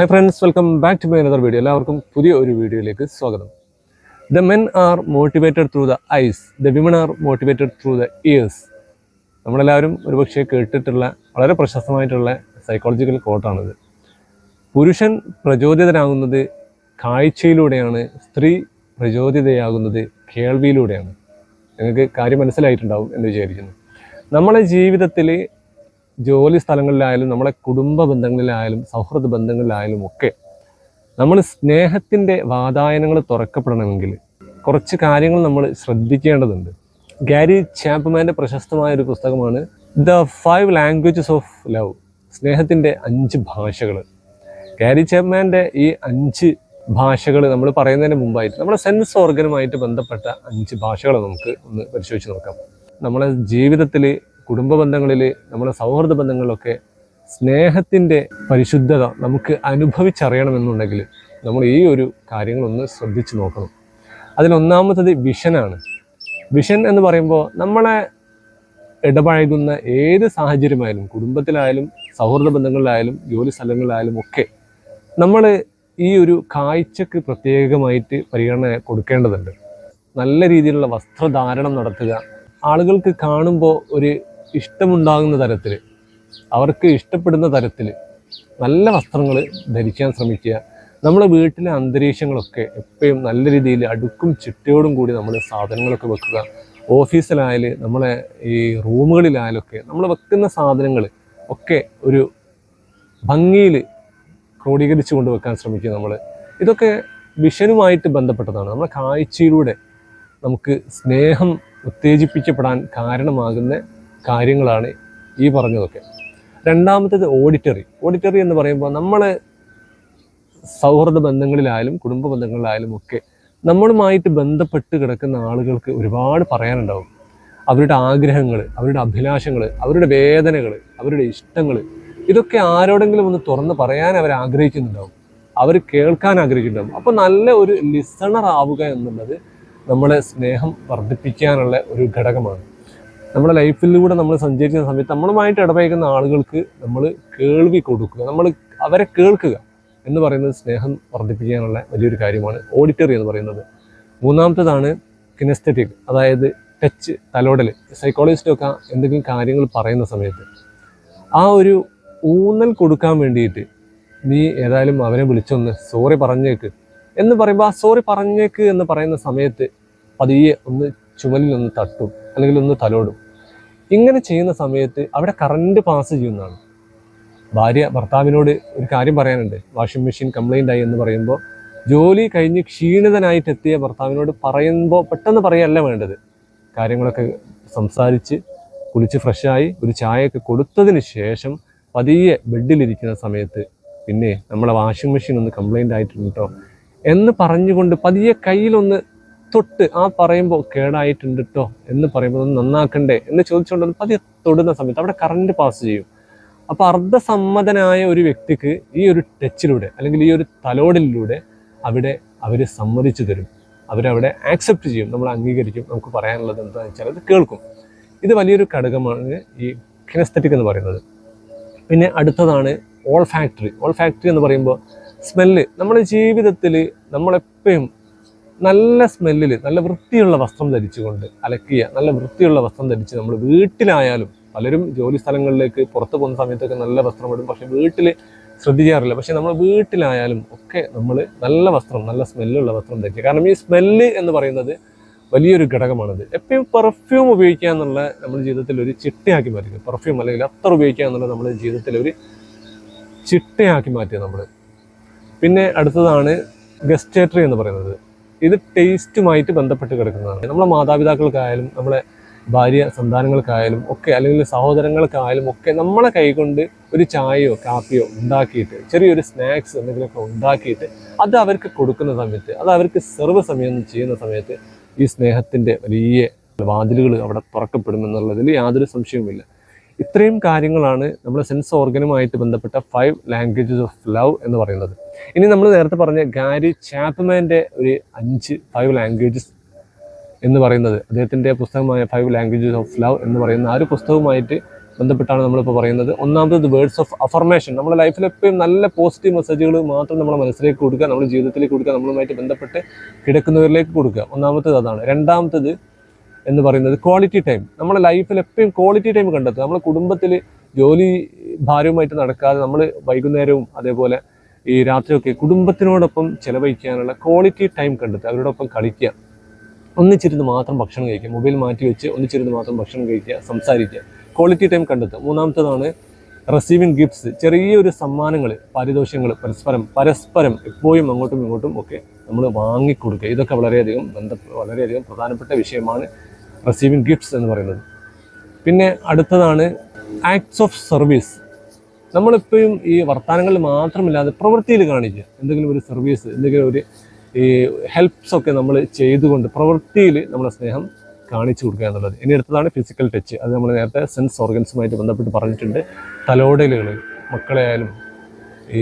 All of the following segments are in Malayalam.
Hi friends welcome back to my another video എല്ലാവർക്കും പുതിയ ഒരു വീഡിയോയിലേക്ക് സ്വാഗതം. The men are motivated through the eyes the women are motivated through the ears നമ്മളെല്ലാവരും ഒരുപക്ഷെ കേട്ടിട്ടുള്ള വളരെ പ്രശസ്തമായിട്ടുള്ള സൈക്കോളജിക്കൽ കോട്ടാണിത് പുരുഷൻ പ്രചോദിതനാകുന്നത് കാഴ്ചയിലൂടെയാണ് സ്ത്രീ പ്രചോദിതയാകുന്നത് കേൾവിയിലൂടെയാണ്. നിങ്ങൾക്ക് കാര്യം മനസ്സിലായിട്ടുണ്ടാവും എന്ന് വിചാരിക്കുന്നു. നമ്മളെ ജീവിതത്തിൽ ജോലി സ്ഥലങ്ങളിലായാലും നമ്മുടെ കുടുംബ ബന്ധങ്ങളിലായാലും സൗഹൃദ ബന്ധങ്ങളിലായാലും ഒക്കെ നമ്മൾ സ്നേഹത്തിന്റെ വാതായനങ്ങൾ തുറക്കപ്പെടണമെങ്കിൽ കുറച്ച് കാര്യങ്ങൾ നമ്മൾ ശ്രദ്ധിക്കേണ്ടതുണ്ട്. ഗാരി ചാപ്മാന്റെ പ്രശസ്തമായ ഒരു പുസ്തകമാണ് the five languages of love സ്നേഹത്തിന്റെ അഞ്ച് ഭാഷകൾ. ഗാരി ചാപ്മാന്റെ ഈ അഞ്ച് ഭാഷകൾ നമ്മൾ പറയുന്നതിന് മുമ്പായിട്ട് നമ്മുടെ സെൻസ് ഓർഗനുമായിട്ട് ബന്ധപ്പെട്ട അഞ്ച് ഭാഷകൾ നമുക്ക് ഒന്ന് പരിശോധിച്ച് നോക്കാം. നമ്മുടെ ജീവിതത്തിൽ കുടുംബ ബന്ധങ്ങളിൽ നമ്മുടെ സൗഹൃദ ബന്ധങ്ങളിലൊക്കെ സ്നേഹത്തിന്റെ പരിശുദ്ധത നമുക്ക് അനുഭവിച്ചറിയണമെന്നുണ്ടെങ്കിൽ നമ്മൾ ഈ ഒരു കാര്യങ്ങളൊന്ന് ശ്രദ്ധിച്ചു നോക്കണം. അതിലൊന്നാമത്തത് വിഷനാണ്. വിഷൻ എന്ന് പറയുമ്പോൾ നമ്മളെ ഇടപഴകുന്ന ഏത് സാഹചര്യമായാലും കുടുംബത്തിലായാലും സൗഹൃദ ബന്ധങ്ങളിലായാലും ജോലി സ്ഥലങ്ങളിലായാലും ഒക്കെ നമ്മൾ ഈ ഒരു കാഴ്ചക്ക് പ്രത്യേകമായിട്ട് പരിഗണന കൊടുക്കേണ്ടതുണ്ട്. നല്ല രീതിയിലുള്ള വസ്ത്രധാരണം നടത്തുക. ആളുകൾക്ക് കാണുമ്പോൾ ഒരു ഇഷ്ടമുണ്ടാകുന്ന തരത്തിൽ അവർക്ക് ഇഷ്ടപ്പെടുന്ന തരത്തിൽ നല്ല വസ്ത്രങ്ങൾ ധരിക്കാൻ ശ്രമിക്കുക. നമ്മുടെ വീട്ടിലെ അന്തരീക്ഷങ്ങളൊക്കെ എപ്പോഴും നല്ല രീതിയിൽ അടുക്കും ചിട്ടയോടും കൂടി നമ്മൾ സാധനങ്ങളൊക്കെ വെക്കുക. ഓഫീസിലായാലും നമ്മളെ ഈ റൂമുകളിലായാലൊക്കെ നമ്മൾ വെക്കുന്ന സാധനങ്ങൾ ഒക്കെ ഒരു ഭംഗിയിൽ ക്രോഡീകരിച്ചു കൊണ്ട് വെക്കാൻ ശ്രമിക്കുക നമ്മൾ ഇതൊക്കെ വിഷനുമായിട്ട് ബന്ധപ്പെട്ടതാണ്. നമ്മുടെ കാഴ്ചയിലൂടെ നമുക്ക് സ്നേഹം ഉത്തേജിപ്പിക്കപ്പെടാൻ കാരണമാകുന്ന കാര്യങ്ങളാണ് ഈ പറഞ്ഞതൊക്കെ. രണ്ടാമത്തേത് ഓഡിറ്ററി. ഓഡിറ്ററി എന്ന് പറയുമ്പോൾ നമ്മൾ സൗഹൃദ ബന്ധങ്ങളിലായാലും കുടുംബ ബന്ധങ്ങളിലായാലും ഒക്കെ നമ്മളുമായിട്ട് ബന്ധപ്പെട്ട് കിടക്കുന്ന ആളുകൾക്ക് ഒരുപാട് പറയാനുണ്ടാവും. അവരുടെ ആഗ്രഹങ്ങൾ അവരുടെ അഭിലാഷങ്ങൾ അവരുടെ വേദനകൾ അവരുടെ ഇഷ്ടങ്ങൾ ഇതൊക്കെ ആരോടെങ്കിലും ഒന്ന് തുറന്ന് പറയാൻ അവർ ആഗ്രഹിക്കുന്നുണ്ടാവും. അവർ കേൾക്കാൻ ആഗ്രഹിക്കുന്നുണ്ടാവും. അപ്പോൾ നല്ല ഒരു ലിസണർ ആവുക എന്നുള്ളത് നമ്മളെ സ്നേഹം വർദ്ധിപ്പിക്കാനുള്ള ഒരു ഘടകമാണ്. നമ്മുടെ ലൈഫിലൂടെ നമ്മൾ സഞ്ചരിക്കുന്ന സമയത്ത് നമ്മളുമായിട്ട് ഇടപഴകുന്ന ആളുകൾക്ക് നമ്മൾ കേൾവി കൊടുക്കുക നമ്മൾ അവരെ കേൾക്കുക എന്ന് പറയുന്നത് സ്നേഹം വർദ്ധിപ്പിക്കാനുള്ള വലിയൊരു കാര്യമാണ്. ഓഡിറ്ററി എന്ന് പറയുന്നത്. മൂന്നാമത്തേതാണ് കിനസ്തറ്റിക് അതായത് ടച്ച് തലോടൽ. സൈക്കോളജിസ്റ്റൊക്കെ എന്തെങ്കിലും കാര്യങ്ങൾ പറയുന്ന സമയത്ത് ആ ഒരു ഊന്നൽ കൊടുക്കാൻ വേണ്ടിയിട്ട് നീ ഏതായാലും അവനെ വിളിച്ചൊന്ന് സോറി പറഞ്ഞേക്ക് എന്ന് പറയുമ്പോൾ ആ സോറി പറഞ്ഞേക്ക് എന്ന് പറയുന്ന സമയത്ത് പതിയെ ഒന്ന് ചുമലിൽ ഒന്ന് തട്ടും. അല്ലെങ്കിൽ ഒന്ന് തലോടും. ഇങ്ങനെ ചെയ്യുന്ന സമയത്ത് അവിടെ കറണ്ട് പാസ് ചെയ്യുന്നതാണ്. ഭാര്യ ഭർത്താവിനോട് ഒരു കാര്യം പറയാനുണ്ട്. വാഷിംഗ് മെഷീൻ കംപ്ലൈന്റ് ആയി എന്ന് പറയുമ്പോൾ ജോലി കഴിഞ്ഞ് ക്ഷീണിതനായിട്ട് എത്തിയ ഭർത്താവിനോട് പറയുമ്പോൾ പെട്ടെന്ന് പറയല്ല വേണ്ടത്. കാര്യങ്ങളൊക്കെ സംസാരിച്ച് കുളിച്ച് ഫ്രഷായി ഒരു ചായയൊക്കെ കൊടുത്തതിന് ശേഷം പതിയെ ബെഡിലിരിക്കുന്ന സമയത്ത് പിന്നെ നമ്മളെ വാഷിംഗ് മെഷീൻ ഒന്ന് കംപ്ലൈന്റ് ആയിട്ടുണ്ട് കേട്ടോ എന്ന് പറഞ്ഞുകൊണ്ട് പതിയെ കയ്യിലൊന്ന് തൊട്ട് ആ പറയുമ്പോൾ കേടായിട്ടുണ്ട് കേട്ടോ എന്ന് പറയുമ്പോൾ ഒന്ന് നന്നാക്കണ്ടേ എന്ന് ചോദിച്ചുകൊണ്ട് പതി തൊടുന്ന സമയത്ത് അവിടെ കറണ്ട് പാസ് ചെയ്യും. അപ്പോൾ അർദ്ധസമ്മതനായ ഒരു വ്യക്തിക്ക് ഈ ഒരു ടച്ചിലൂടെ അല്ലെങ്കിൽ ഈ ഒരു തലോടലിലൂടെ അവിടെ അവർ സമ്മതിച്ചു തരും. അവരവിടെ ആക്സെപ്റ്റ് ചെയ്യും. നമ്മൾ അംഗീകരിക്കും. നമുക്ക് പറയാനുള്ളത് എന്താണെന്ന് വെച്ചാൽ അത് കേൾക്കും. ഇത് വലിയൊരു ഘടകമാണ് ഈ കിനസ്തറ്റിക് എന്ന് പറയുന്നത്. പിന്നെ അടുത്തതാണ് ഓൾ ഫാക്ടറി ഓൾ ഫാക്ടറി എന്ന് പറയുമ്പോൾ സ്മെല്ല് നമ്മുടെ ജീവിതത്തിൽ നമ്മളെപ്പോഴും നല്ല സ്മെല്ലിൽ നല്ല വൃത്തിയുള്ള വസ്ത്രം ധരിച്ചുകൊണ്ട് അലക്കിയ നല്ല വൃത്തിയുള്ള വസ്ത്രം ധരിച്ച് നമ്മൾ വീട്ടിലായാലും പലരും ജോലി സ്ഥലങ്ങളിലേക്ക് പുറത്ത് പോകുന്ന സമയത്തൊക്കെ നല്ല വസ്ത്രം ഇടും. പക്ഷെ വീട്ടിൽ ശ്രദ്ധിക്കാറില്ല. പക്ഷെ നമ്മൾ വീട്ടിലായാലും ഒക്കെ നമ്മൾ നല്ല വസ്ത്രം നല്ല സ്മെല്ലുള്ള വസ്ത്രം ധരിക്കുക. കാരണം ഈ സ്മെല്ല് എന്ന് പറയുന്നത് വലിയൊരു ഘടകമാണിത്. എപ്പോഴും പെർഫ്യൂം ഉപയോഗിക്കുക എന്നുള്ള നമ്മുടെ ജീവിതത്തിൽ ഒരു ചിട്ടയാക്കി മാറ്റുക പെർഫ്യൂം അല്ലെങ്കിൽ അത്ര ഉപയോഗിക്കുക എന്നുള്ളത് നമ്മുടെ ജീവിതത്തിൽ ഒരു ചിട്ടയാക്കി മാറ്റുക നമ്മൾ പിന്നെ അടുത്തതാണ് ഗസ്റ്റേറ്ററി എന്ന് പറയുന്നത്. ഇത് ടേസ്റ്റുമായിട്ട് ബന്ധപ്പെട്ട് കിടക്കുന്നതാണ്. നമ്മളെ മാതാപിതാക്കൾക്കായാലും നമ്മളെ ഭാര്യ സന്താനങ്ങൾക്കായാലും ഒക്കെ അല്ലെങ്കിൽ സഹോദരങ്ങൾക്കായാലും ഒക്കെ നമ്മളെ കൈകൊണ്ട് ഒരു ചായയോ കാപ്പിയോ ഉണ്ടാക്കിയിട്ട് ചെറിയൊരു സ്നാക്സ് എന്തെങ്കിലുമൊക്കെ ഉണ്ടാക്കിയിട്ട് അത് അവർക്ക് കൊടുക്കുന്ന സമയത്ത് അത് അവർക്ക് സെർവ് സമയം ചെയ്യുന്ന സമയത്ത് ഈ സ്നേഹത്തിന്റെ വലിയ വാതിലുകൾ അവിടെ തുറക്കപ്പെടുമെന്നുള്ളതിൽ യാതൊരു സംശയവുമില്ല. ഇത്രയും കാര്യങ്ങളാണ് നമ്മൾ സെൻസ് ഓർഗനുമായിട്ട് ബന്ധപ്പെട്ട ഫൈവ് ലാംഗ്വേജസ് ഓഫ് ലവ് എന്ന് പറയുന്നത്. ഇനി നമ്മൾ നേരത്തെ പറഞ്ഞ ഗാരി ചാപ്മാന്റെ ഒരു അഞ്ച് ഫൈവ് ലാംഗ്വേജസ് എന്ന് പറയുന്നത്. അദ്ദേഹത്തിന്റെ പുസ്തകമായ ഫൈവ് ലാംഗ്വേജസ് ഓഫ് ലവ് എന്ന് പറയുന്ന ആ ഒരു പുസ്തകവുമായിട്ട് ബന്ധപ്പെട്ടാണ് നമ്മളിപ്പോൾ പറയുന്നത്. ഒന്നാമത് വേർഡ്സ് ഓഫ് അഫർമേഷൻ നമ്മുടെ ലൈഫിൽ എപ്പോഴും നല്ല പോസിറ്റീവ് മെസ്സേജുകൾ മാത്രം നമ്മുടെ മനസ്സിലേക്ക് കൊടുക്കുക നമ്മുടെ ജീവിതത്തിലേക്ക് കൊടുക്കുക നമ്മളുമായിട്ട് ബന്ധപ്പെട്ട് കിടക്കുന്നവരിലേക്ക് കൊടുക്കുക. ഒന്നാമത്തേത് അതാണ്. രണ്ടാമത്തേത് എന്ന് പറയുന്നത് ക്വാളിറ്റി ടൈം നമ്മുടെ ലൈഫിൽ എപ്പോഴും ക്വാളിറ്റി ടൈം കണ്ടെത്തുക. നമ്മുടെ കുടുംബത്തിൽ ജോലി ഭാരവുമായിട്ട് നടക്കാതെ നമ്മൾ വൈകുന്നേരവും അതേപോലെ ഈ രാത്രിയൊക്കെ കുടുംബത്തിനോടൊപ്പം ചിലവഴിക്കാനുള്ള ക്വാളിറ്റി ടൈം കണ്ടെത്തുക. അവരോടൊപ്പം കളിക്കുക. ഒന്നിച്ചിരുന്ന് മാത്രം ഭക്ഷണം കഴിക്കുക. മൊബൈൽ മാറ്റി വെച്ച് ഒന്നിച്ചിരുന്ന് മാത്രം ഭക്ഷണം കഴിക്കുക സംസാരിക്കുക. ക്വാളിറ്റി ടൈം കണ്ടെത്തുക. മൂന്നാമത്തേതാണ് റിസീവിങ് ഗിഫ്റ്റ്സ് ചെറിയൊരു സമ്മാനങ്ങൾ പാരിതോഷ്യങ്ങൾ പരസ്പരം പരസ്പരം എപ്പോഴും അങ്ങോട്ടും ഇങ്ങോട്ടും ഒക്കെ നമ്മൾ വാങ്ങിക്കൊടുക്കുക. ഇതൊക്കെ വളരെയധികം ബന്ധ വളരെയധികം പ്രധാനപ്പെട്ട വിഷയമാണ്. റിസീവിങ് ഗിഫ്റ്റ്സ് എന്ന് പറയുന്നത്. പിന്നെ അടുത്തതാണ് ആക്ട്സ് ഓഫ് സർവീസ് നമ്മളിപ്പോഴും ഈ വർത്തമാനങ്ങളിൽ മാത്രമില്ലാതെ പ്രവൃത്തിയിൽ കാണിക്കുക. എന്തെങ്കിലും ഒരു സർവീസ് എന്തെങ്കിലും ഒരു ഈ ഹെൽപ്സ് ഒക്കെ നമ്മൾ ചെയ്തുകൊണ്ട് പ്രവൃത്തിയിൽ നമ്മുടെ സ്നേഹം കാണിച്ചു കൊടുക്കുക എന്നുള്ളത്. ഇനി അടുത്തതാണ് ഫിസിക്കൽ ടച്ച് അത് നമ്മൾ നേരത്തെ സെൻസ് ഓർഗൻസുമായിട്ട് ബന്ധപ്പെട്ട് പറഞ്ഞിട്ടുണ്ട്. തലോടലുകൾ മക്കളെ ആയാലും ഈ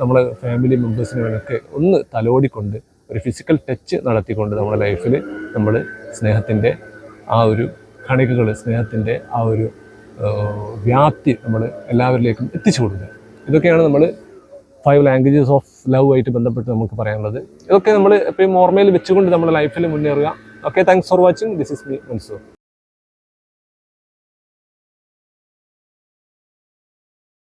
നമ്മളെ ഫാമിലി മെമ്പേഴ്സിനൊക്കെ ഒന്ന് തലോടിക്കൊണ്ട് ഒരു ഫിസിക്കൽ ടച്ച് നടത്തിക്കൊണ്ട് നമ്മുടെ ലൈഫിൽ നമ്മൾ സ്നേഹത്തിന്റെ ആ ഒരു കണികകൾ സ്നേഹത്തിന്റെ ആ ഒരു വ്യാപ്തി നമ്മൾ എല്ലാവരിലേക്കും എത്തിച്ചു കൊടുക്കുക. ഇതൊക്കെയാണ് നമ്മൾ ഫൈവ് ലാംഗ്വേജസ് ഓഫ് ലവ് ആയിട്ട് ബന്ധപ്പെട്ട് നമുക്ക് പറയാനുള്ളത്. ഇതൊക്കെ നമ്മൾ എപ്പോഴും ഓർമ്മയിൽ വെച്ചുകൊണ്ട് നമ്മുടെ ലൈഫിൽ മുന്നേറുക. Okay thanks for watching this is me Mansoor